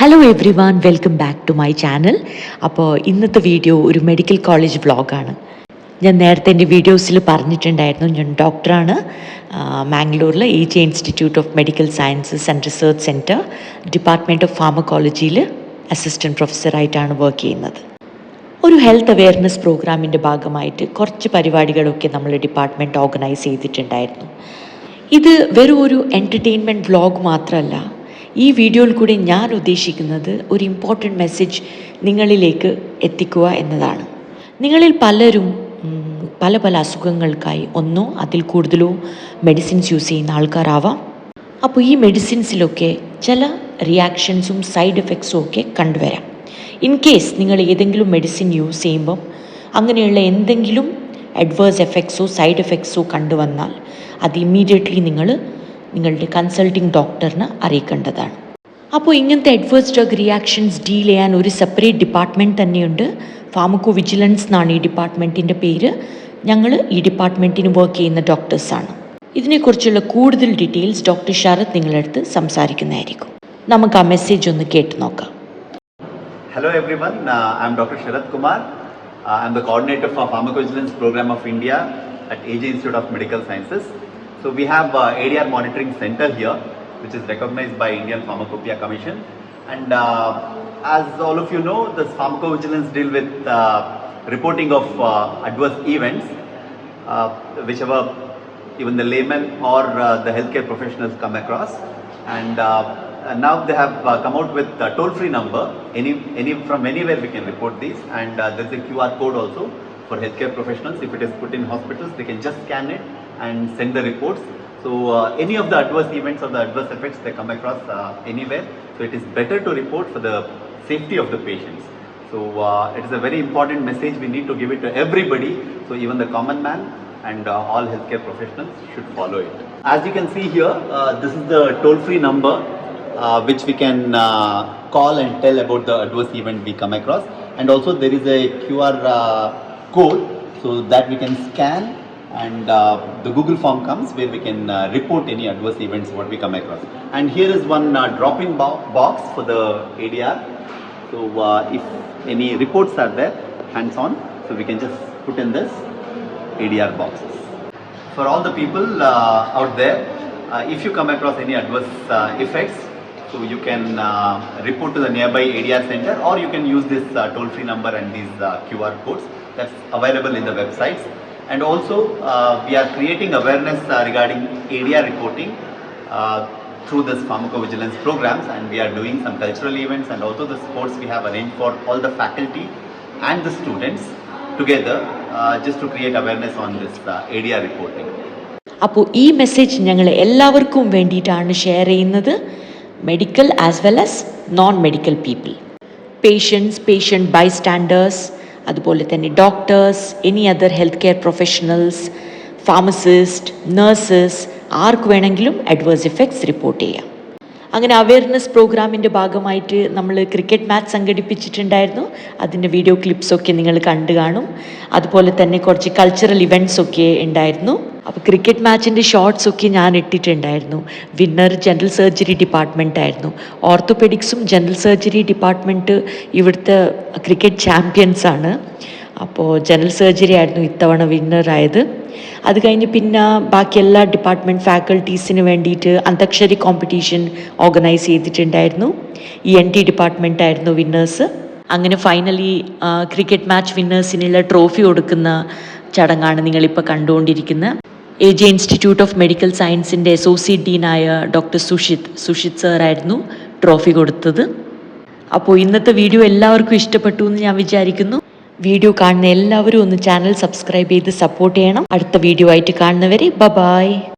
Hello everyone welcome back to my channel അപ്പോൾ ഇന്നത്തെ video ഒരു മെഡിക്കൽ കോളേജ് വ്ളോഗാണ് ഞാൻ നേരത്തെ എന്റെ വീഡിയോസിൽ പറഞ്ഞിട്ടുണ്ടായിരുന്നു. ഞാൻ ഡോക്ടറാണ് മാംഗ്ലൂരിൽ AJ institute of medical sciences and research centre department of ഫാർമക്കോളജിയിൽ assistant പ്രൊഫസറായിട്ടാണ് വർക്ക് ചെയ്യുന്നത്. ഒരു ഹെൽത്ത് അവെയർനെസ് പ്രോഗ്രാമിന്റെ ഭാഗമായിട്ട് കുറച്ച് പരിപാടികളൊക്കെ നമ്മൾ ഡിപ്പാർട്ട്മെന്റ് ഓർഗനൈസ് ചെയ്തിട്ടുണ്ടായിരുന്നു. ഇത് വെറും ഒരു എന്റർടൈൻമെന്റ് വ്ളോഗ് മാത്രമല്ല ഈ വീഡിയോയിൽ കൂടി ഞാൻ ഉദ്ദേശിക്കുന്നത് ഒരു ഇമ്പോർട്ടന്റ് മെസ്സേജ് നിങ്ങളിലേക്ക് എത്തിക്കുക എന്നതാണ്. നിങ്ങളിൽ പലരും പല പല അസുഖങ്ങൾക്കായി ഒന്നോ അതിൽ കൂടുതലോ മെഡിസിൻസ് യൂസ് ചെയ്യുന്ന ആൾക്കാരാവാം. അപ്പോൾ ഈ മെഡിസിൻസിലൊക്കെ ചില റിയാക്ഷൻസും സൈഡ് എഫക്ട്സും ഒക്കെ കണ്ടുവരാം. ഇൻ കേസ് നിങ്ങൾ ഏതെങ്കിലും മെഡിസിൻ യൂസ് ചെയ്യുമ്പം അങ്ങനെയുള്ള എന്തെങ്കിലും അഡ്വേഴ്സ് എഫക്ട്സോ സൈഡ് എഫക്ട്സോ കണ്ടുവന്നാൽ അത് ഇമ്മീഡിയറ്റ്ലി നിങ്ങൾ നിങ്ങളുടെ കൺസൾട്ടിംഗ് ഡോക്ടറിന് അറിയിക്കേണ്ടതാണ്. അപ്പോൾ ഇങ്ങനത്തെ അഡ്വേഴ്സ് ഡ്രഗ് റിയാക്ഷൻസ് ഡീൽ ചെയ്യാൻ ഒരു സെപ്പറേറ്റ് ഡിപ്പാർട്ട്മെന്റ് തന്നെയുണ്ട്. ഫാമക്കോ വിജിലൻസ് എന്നാണ് ഈ ഡിപ്പാർട്ട്മെന്റിന്റെ പേര്. ഞങ്ങൾ ഈ ഡിപ്പാർട്ട്മെന്റിന് വർക്ക് ചെയ്യുന്ന ഡോക്ടേഴ്സാണ് ഇതിനെക്കുറിച്ചുള്ള കൂടുതൽ ഡീറ്റെയിൽസ് ഡോക്ടർ ശരത് നിങ്ങളടുത്ത് സംസാരിക്കുന്നതായിരിക്കും. നമുക്ക് ആ മെസ്സേജ് ഒന്ന് കേട്ട് നോക്കാം. Hello everyone I'm doctor Sharath Kumar I'm the coordinator for for vigilance programme of India at AJ institute of medical Sciences. So we have uh, ADR monitoring center here, which is recognized by Indian Pharmacopoeia Commission. And uh, as all of you know, this pharmacovigilance deal with uh, reporting of uh, adverse events, uh, whichever even the layman or uh, the healthcare professionals come across. And uh, now they have uh, come out with a toll-free number. Any, any from anywhere we can report these, and uh, there's a QR code also for healthcare professionals. If it is put in hospitals, they can just scan it and send the reports. So uh, any of the adverse events or the adverse effects they come across uh, anywhere, so it is better to report for the safety of the patients. So uh, it is a very important message. We need to give it to everybody. So even the common man and uh, all healthcare professionals should follow it. As you can see here, uh, this is the toll-free number uh, which we can uh, call and tell about the adverse event we come across. And also there is a QR uh, code so that we can scan and uh, the Google form comes where we can uh, report any adverse events what we come across. And here is one uh, drop-in bo- box for the ADR. So uh, if any reports are there, hands-on, so we can just put in this ADR boxes. For all the people uh, out there, uh, if you come across any adverse uh, effects, so you can uh, report to the nearby ADR center or you can use this uh, toll-free number and these uh, QR codes that's available in the websites. And also, uh, we are creating awareness uh, regarding ADR reporting uh, through this pharmacovigilance programs and we are doing some cultural events and also the sports we have arranged for all the faculty and the students together uh, just to create awareness on this uh, ADR reporting. അപ്പോൾ ഈ message ഞങ്ങൾ എല്ലാവർക്കും വേണ്ടിയിട്ടാണ് share ചെയ്യുന്നത് medical as well as non medical people patients patient bystanders അതുപോലെ തന്നെ doctors any other health care professionals pharmacist nurses ആർക്ക് വേണമെങ്കിലും adverse effects report ചെയ്യാം. അങ്ങനെ അവയർനെസ് പ്രോഗ്രാമിന്റെ ഭാഗമായിട്ട് നമ്മൾ ക്രിക്കറ്റ് മാച്ച് സംഘടിപ്പിച്ചിട്ടുണ്ടായിരുന്നു. അതിന്റെ വീഡിയോ ക്ലിപ്സൊക്കെ നിങ്ങൾ കണ്ടു കാണും. അതുപോലെ തന്നെ കുറച്ച് കൾച്ചറൽ ഇവന്റ്സ് ഒക്കെ ഉണ്ടായിരുന്നു. അപ്പോൾ ക്രിക്കറ്റ് മാച്ചിന്റെ ഷോർട്സ് ഒക്കെ ഞാൻ ഇട്ടിട്ടുണ്ടായിരുന്നു. വിന്നർ ജനറൽ സർജറി ഡിപ്പാർട്ട്മെന്റ് ആയിരുന്നു. ഓർത്തോപെഡിക്സും ജനറൽ സർജറി ഡിപ്പാർട്ട്മെന്റ് ഇവിടുത്തെ ക്രിക്കറ്റ് ചാമ്പ്യൻസ് ആണ്. അപ്പോൾ ജനറൽ സർജറി ആയിരുന്നു ഇത്തവണ വിന്നറായത് അത് കഴിഞ്ഞ് പിന്നെ ബാക്കി എല്ലാ ഡിപ്പാർട്ട്മെന്റ് ഫാക്കൽറ്റീസിന് വേണ്ടിയിട്ട് അന്താക്ഷരി കോമ്പറ്റീഷൻ ഓർഗനൈസ് ചെയ്തിട്ടുണ്ടായിരുന്നു. ഇ എൻ ടി ഡിപ്പാർട്ട്മെന്റ് ആയിരുന്നു വിന്നേഴ്സ് അങ്ങനെ ഫൈനലി ക്രിക്കറ്റ് മാച്ച് വിന്നേഴ്സിനുള്ള ട്രോഫി കൊടുക്കുന്ന ചടങ്ങാണ് നിങ്ങളിപ്പോൾ കണ്ടുകൊണ്ടിരിക്കുന്നത് A J institute of medical സയൻസിന്റെ അസോസിയേറ്റ് ഡീനായ ഡോക്ടർ സുഷിത്. സുഷിത് സാറായിരുന്നു ട്രോഫി കൊടുത്തത്. അപ്പോൾ ഇന്നത്തെ വീഡിയോ എല്ലാവർക്കും ഇഷ്ടപ്പെട്ടു എന്ന് ഞാൻ വിചാരിക്കുന്നു. വീഡിയോ കാണുന്ന എല്ലാവരും ഒന്ന് ചാനൽ സബ്സ്ക്രൈബ് ചെയ്ത് സപ്പോർട്ട് ചെയ്യണം. അടുത്ത വീഡിയോ ആയിട്ട് കാണുന്നവരെ ബ ബായ്